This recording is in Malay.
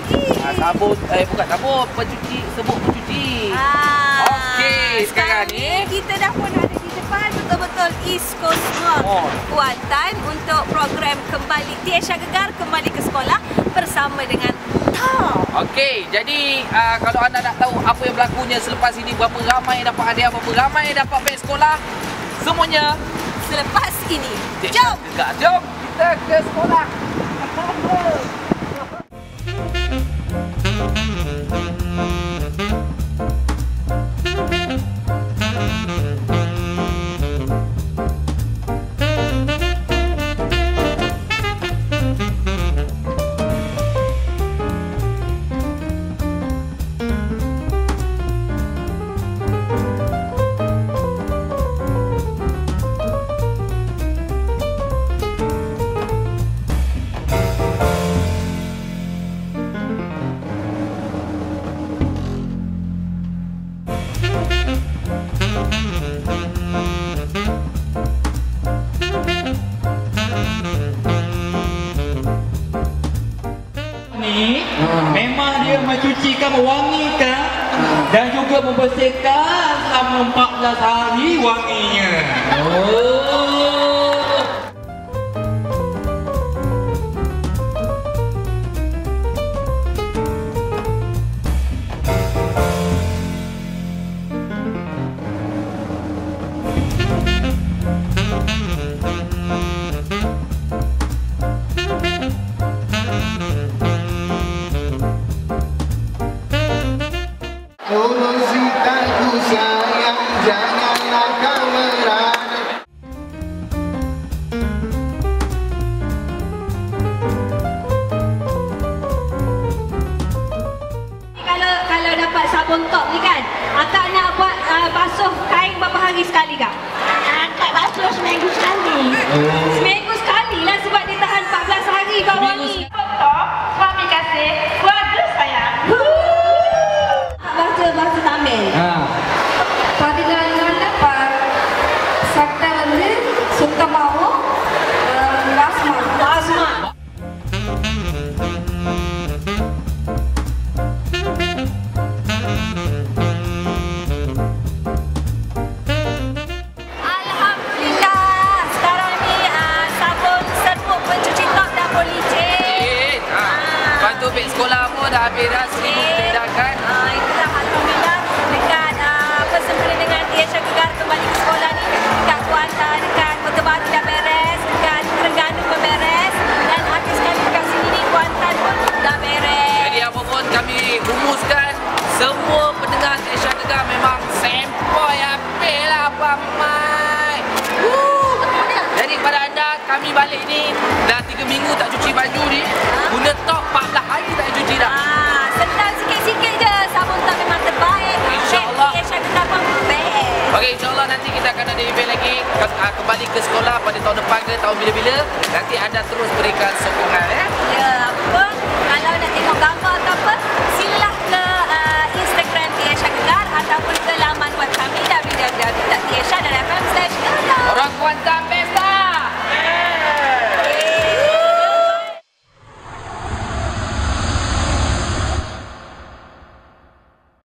lagi? Ah, sabun, eh bukan sabun, pencuci, sebut pencuci. Ah, Okey, sekarang ni- kita dah pun ada di depan betul-betul East Coast Mall. Mall. Kuantan untuk program kembali Tiesha Gegar kembali ke sekolah bersama dengan. Okey, jadi uh, kalau anda nak tahu apa yang berlakunya selepas ini, berapa ramai yang dapat hadiah, berapa ramai yang dapat beg sekolah, semuanya Selepas ini, jom! Gegar. Jom kita ke sekolah. Memang dia mencucikan mewangikan dan juga membersihkan selama 14 hari wanginya. Oh. Top ni kan, akak nak buat uh, basuh kain berapa hari sekali kak? Angkat basuh seminggu sekali. Pun kami balik ni dah 3 minggu tak cuci baju ni guna top 14 hari tak cuci dah. Ah, senang sikit-sikit je. Sabun tak memang terbaik. InsyaAllah. Pun best. Okey insyaAllah nanti kita akan ada event lagi ah, kembali ke sekolah pada tahun depan ke tahun bila-bila nanti anda terus berikan sokongan ya. Ya,